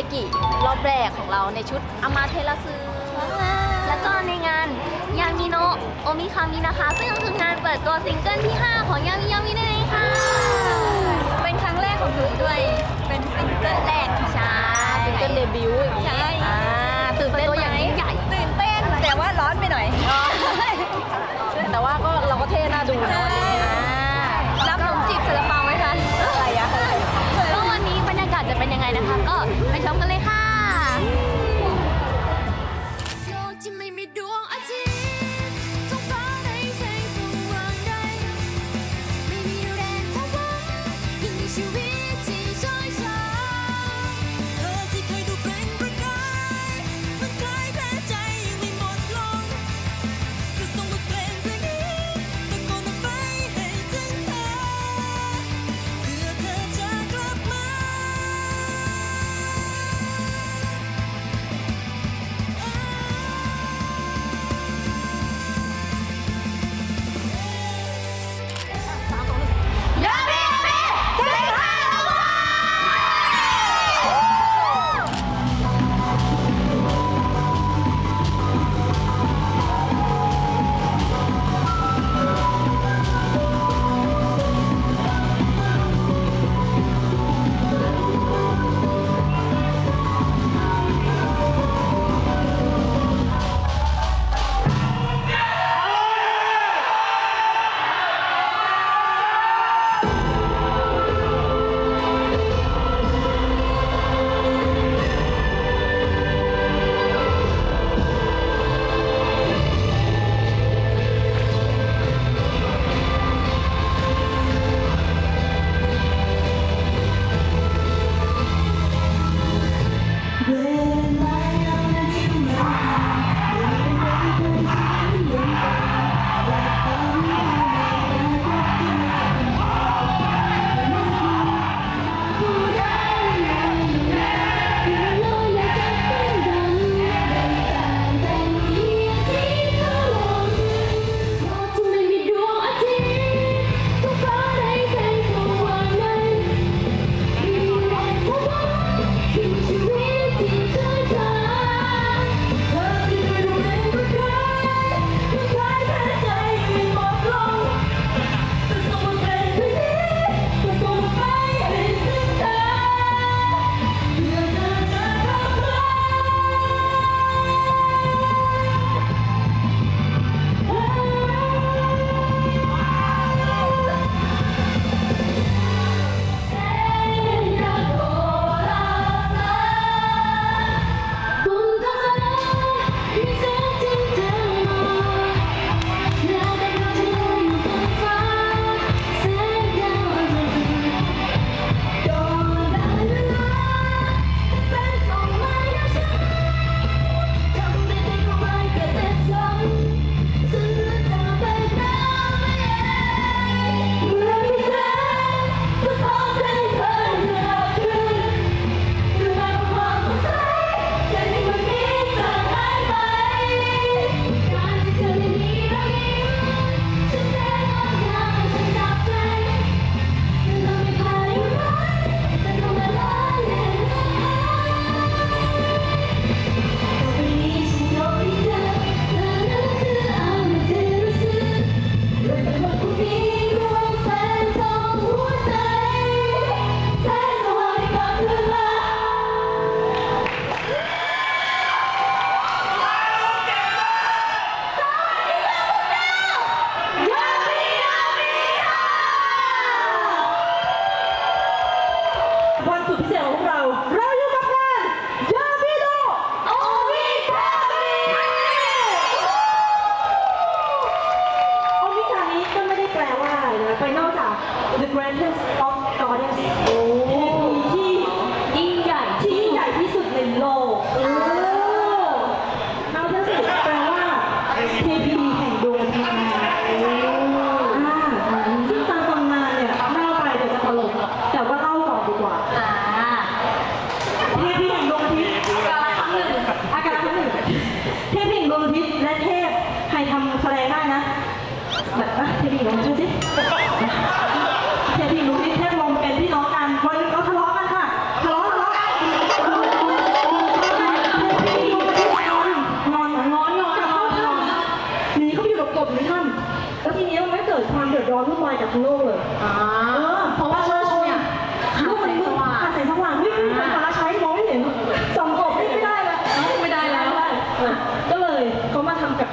ยกิรอบแรกของเราในชุดอามาเทลาซึและก็ในงานยามิโนโอมิคามินะคะ ซึ่งคืองานเปิดตัวซิงเกิลที่ 5 ของยามิยามิได้เองค่ะ เป็นครั้งแรกของหนูด้วย เป็นซิงเกิลแรกใช่ซิงเกิลเดบิวต์ใช่ตื่นเต้นตัวอย่างยิ่ใหญ่ ตื่นเต้น แต่ว่าร้อนไปหน่อย แต่ว่าก็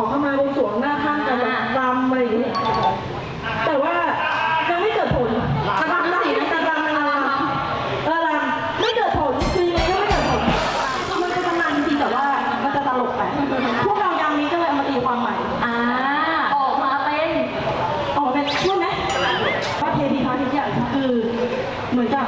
ขอเข้ามาวงสรวงหน้าข้างกันแบบรำอะไรอย่างนี้แต่ว่ายังไม่เกิดผลจะรำได้จะรำมันรำเออรำไม่เกิดผลคือยังไงก็ไม่เกิดผลมันเป็นตำนานจริงๆแต่ว่ามันจะตลกไปพวกเรายามนี้ก็เลยเอามาตีความใหม่อ่าออกมาเป็นออกเป็นช่วยไหมว่าเทพีพาทิตย์ใหญ่คือเหมือนกับ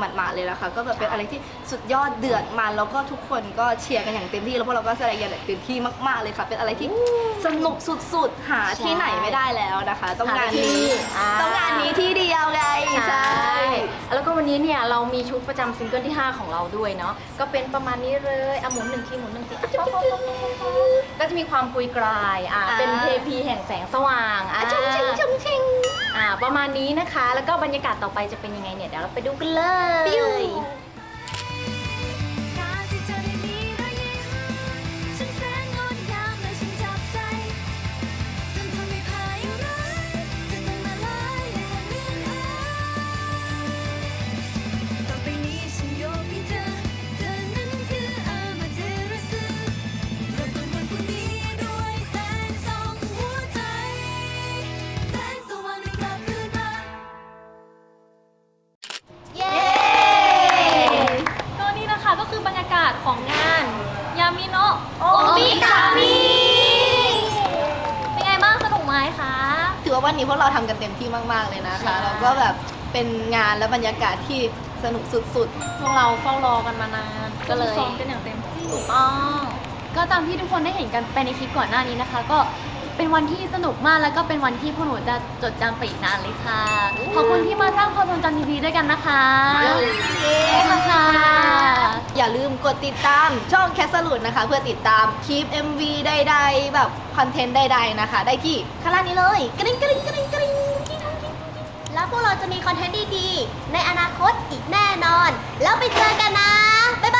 หมาดๆเลยนะคะ ก็แบบเป็นอะไรที่สุดยอดเดือดมันแล้วก็ทุกคนก็เชียร์กันอย่างเต็มที่แล้วพวกเราก็แสดงอย่างเต็มที่มาก ๆเลยค่ะ เป็นอะไรที่สนุกสุดๆ หาที่ไหนไม่ได้แล้วนะคะ ต้องงานนี้อ่าต้องงานนี้ที่เดียวไงใช่ แล้วก็วันนี้เนี่ยเรามีชุดประจำซิงเกิลที่ 5 ของเราด้วยเนาะก็เป็นประมาณนี้เลยอะหมุนหนึ่งทีหมุนหนึ่งทีอะป๊อปป๊อปป๊อปป๊อปป๊อปก็จะมีความกุยกลายอะเป็นเทพีแห่งแสงสว่างอะชงชิงชงชิงอ่า ประมาณนี้นะคะ แล้วก็บรรยากาศต่อไปจะเป็นยังไงเนี่ยเดี๋ยวเราไปดูกันเลย ทำกันเต็มที่มาก ๆ เลยนะคะ แล้วก็แบบเป็นงานและบรรยากาศที่สนุกสุดๆพวกเราเฝ้ารอกันมานานก็เลยซ้อมกันอย่างเต็มที่ถูกต้องก็ตามที่ทุกคนได้เห็นกันไปในคลิปก่อนหน้านี้นะคะ ก็เป็นวันที่สนุกมากแล้วก็เป็นวันที่พวกหนูจะจดจำไปอีกนานเลยค่ะ ขอบคุณที่มาสร้างความทรงจำดีๆด้วยกันนะคะขอบคุณค่ะอย่าลืมกดติดตามช่องแคสสลุดนะคะ เพื่อติดตามคลิป MV ใดๆแบบคอนเทนต์ใดๆนะคะ ได้ที่ข้างล่างนี้เลยกระดิ่งกระดิ่งกระดิ่งกระดิ่ง แล้วพวกเราจะมีคอนเทนต์ดีๆ ในอนาคตอีกแน่นอน แล้วไปเจอกันนะ บ๊ายบาย